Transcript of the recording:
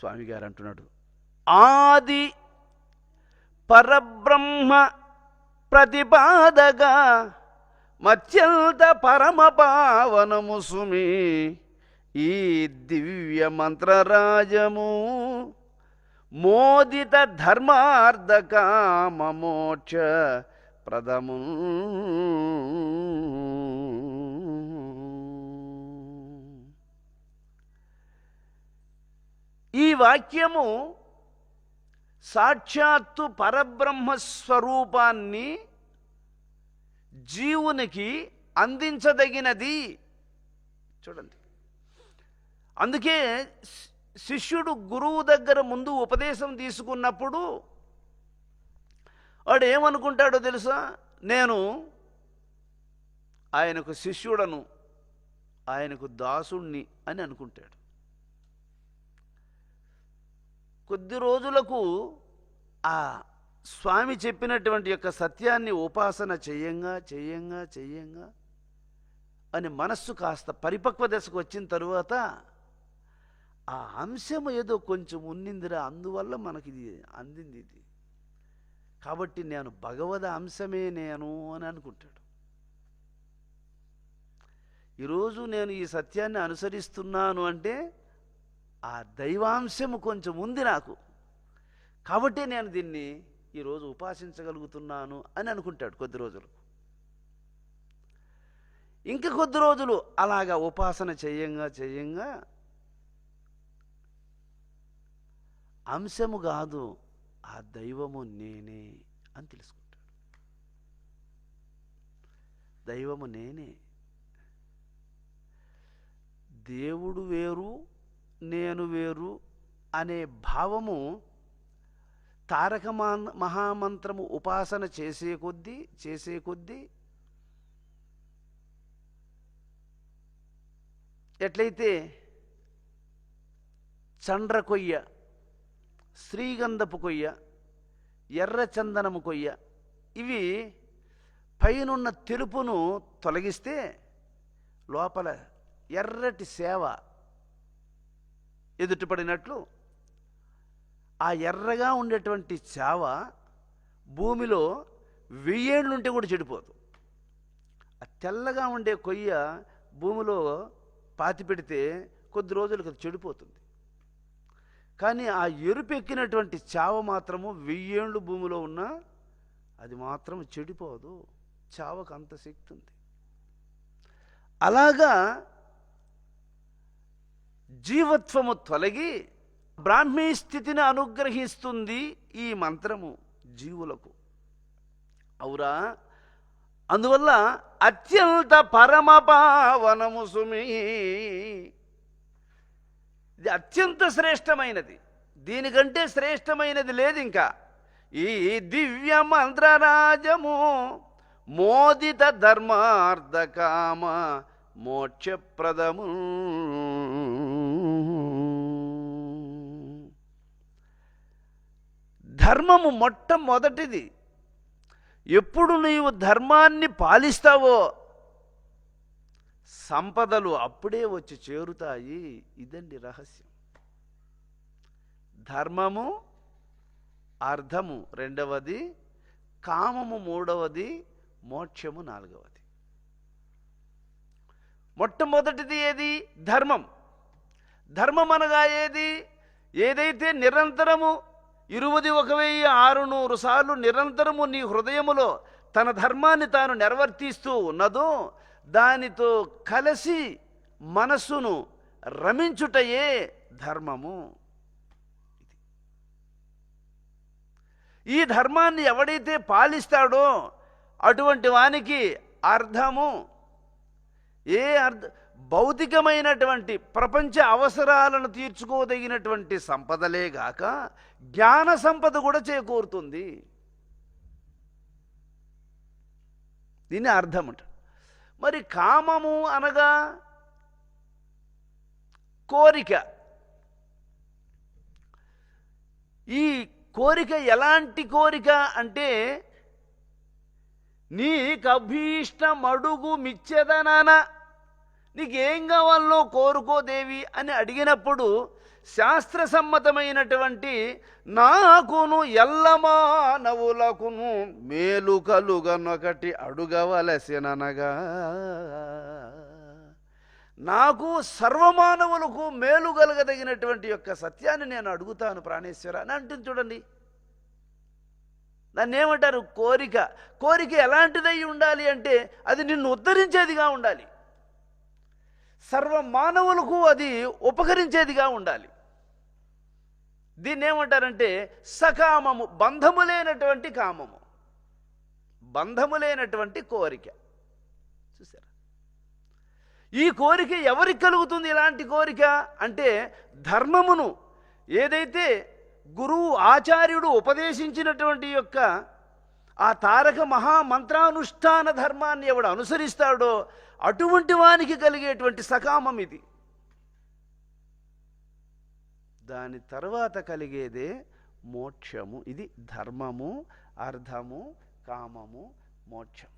స్వామి గారు అంటున్నాడు. ఆది పరబ్రహ్మ ప్రతిపాదగా మత్యంత పరమ పావనము సుమి. ఈ దివ్య మంత్రరాజము మోదిత ధర్మార్థ కామ ప్రదము ఈ వాక్యము సాక్షాత్తు పరబ్రహ్మస్వరూపాన్ని జీవునికి అందించదగినది. చూడండి. అందుకే శి- శిష్యుడు గురువు దగ్గర ముందు ఉపదేశం తీసుకున్నప్పుడు వాడు ఏమనుకుంటాడో తెలుసా? నేను ఆయనకు శిష్యుడను ఆయనకు దాసుణ్ణి అని అనుకుంటాడు. కొద్ది రోజులకు ఆ స్వామి చెప్పినటువంటి యొక్క సత్యాన్ని ఉపాసన చెయ్యంగా చెయ్యంగా చెయ్యంగా అని మనస్సు కాస్త పరిపక్వ దశకు వచ్చిన తరువాత ఆ అంశం ఏదో కొంచెం ఉన్నిందిరా అందువల్ల మనకి ఇది అందింది ఇది. కాబట్టి నేను భగవద్ అంశమే నేను అని అనుకుంటాడు. ఈరోజు నేను ఈ సత్యాన్ని అనుసరిస్తున్నాను అంటే ఆ దైవాంశము కొంచెం ఉంది నాకు. కాబట్టి నేను దీన్ని ఈరోజు ఉపాసించగలుగుతున్నాను అని అనుకుంటాడు కొద్ది రోజులు. ఇంకా కొద్ది రోజులు అలాగా ఉపాసన చేయంగా చేయంగా అంశము కాదు ఆ దైవము నేనే అని తెలుసుకుంటాడు. దైవము నేనే. దేవుడు వేరు నేను వేరు అనే భావము తారక మహామంత్రము ఉపాసన చేసే కొద్దీ చేసే కొద్దీ ఎట్లయితే చండ్ర కొయ్య శ్రీగంధపు కొయ్య ఎర్ర చందనము కొయ్య ఇవి పైనున్న తెలుపును తొలగిస్తే లోపల ఎర్రటి సేవ ఎదుటిపడినట్లు. ఆ ఎర్రగా ఉండేటువంటి చావ భూమిలో వెయ్యేళ్ళు ఉంటే కూడా చెడిపోదు. ఆ తెల్లగా ఉండే కొయ్య భూమిలో పాతి పెడితే కొద్ది రోజులకు అది చెడిపోతుంది. కానీ ఆ ఎరుపెక్కినటువంటి చావ మాత్రము వెయ్యేళ్ళు భూమిలో ఉన్నా అది మాత్రం చెడిపోదు. చావకు అంత శక్తి ఉంది. అలాగా జీవత్వము తొలగి బ్రాహ్మీ స్థితిని అనుగ్రహిస్తుంది ఈ మంత్రము జీవులకు. అవురా? అందువల్ల అత్యంత పరమ పావనము సుమి. ఇది అత్యంత శ్రేష్టమైనది. దీనికంటే శ్రేష్టమైనది లేదు ఇంకా ఈ దివ్య మంత్రరాజము మోదిత ధర్మార్థకామ మోక్షప్రదము. ధర్మము మొట్టమొదటిది. ఎప్పుడు నీవు ధర్మాన్ని పాలిస్తావో సంపదలు అప్పుడే వచ్చి చేరుతాయి. ఇదండి రహస్యం. ధర్మము అర్థము రెండవది కామము మూడవది మోక్షము నాలుగవది. మొట్టమొదటిది ఏది? ధర్మం. ధర్మం అనగా ఏది? ఏదైతే నిరంతరము ఇరువది ఒక వెయ్యి ఆరు నూరు సార్లు నిరంతరము నీ హృదయములో తన ధర్మాన్ని తాను నిర్వర్తిస్తూ ఉన్నదో దానితో కలిసి మనస్సును రమించుటయే ధర్మము. ఈ ధర్మాన్ని ఎవడైతే పాలిస్తాడో అటువంటి వానికి అర్థము. ఏ అర్థ భౌతికమైనటువంటి ప్రపంచ అవసరాలను తీర్చుకోదగినటువంటి సంపదలే గాక జ్ఞాన సంపద కూడా చేకూరుతుంది. దీన్ని అర్థం అంట మరి కామము అనగా కోరిక. ఈ కోరిక ఎలాంటి కోరిక అంటే నీ కభీష్ట మడుగు మిచ్చెదనానా? నీకేం కావాలో కోరుకోదేవి అని అడిగినప్పుడు శాస్త్రసమ్మతమైనటువంటి నాకును ఎల్లమానవులకును మేలు కలుగనొకటి అడుగవలసిననగా నాకు సర్వమానవులకు మేలు కలగదగినటువంటి యొక్క సత్యాన్ని నేను అడుగుతాను ప్రాణేశ్వర. అని అంటుంది చూడండి. దాన్ని ఏమంటారు కోరిక. కోరిక ఎలాంటిదై ఉండాలి అంటే అది నిన్ను ఉద్ధరించేదిగా ఉండాలి. సర్వ మానవులకు అది ఉపకరించేదిగా ఉండాలి. దీన్ని ఏమంటారంటే సకామము బంధము లేనటువంటి కామము. బంధము లేనటువంటి కోరిక. చూసారా ఈ కోరిక ఎవరికి కలుగుతుంది ఇలాంటి కోరిక? అంటే ధర్మమును ఏదైతే గురువు ఆచార్యుడు ఉపదేశించినటువంటి యొక్క ఆ తారక మహామంత్రానుష్ఠాన ధర్మాన్ని ఎవడు అనుసరిస్తాడో అటువంటి వానికి కలిగేటువంటి సకామం ఇది. దాని తర్వాత కలిగేదే మోక్షము. ఇది ధర్మము అర్థము కామము మోక్షం.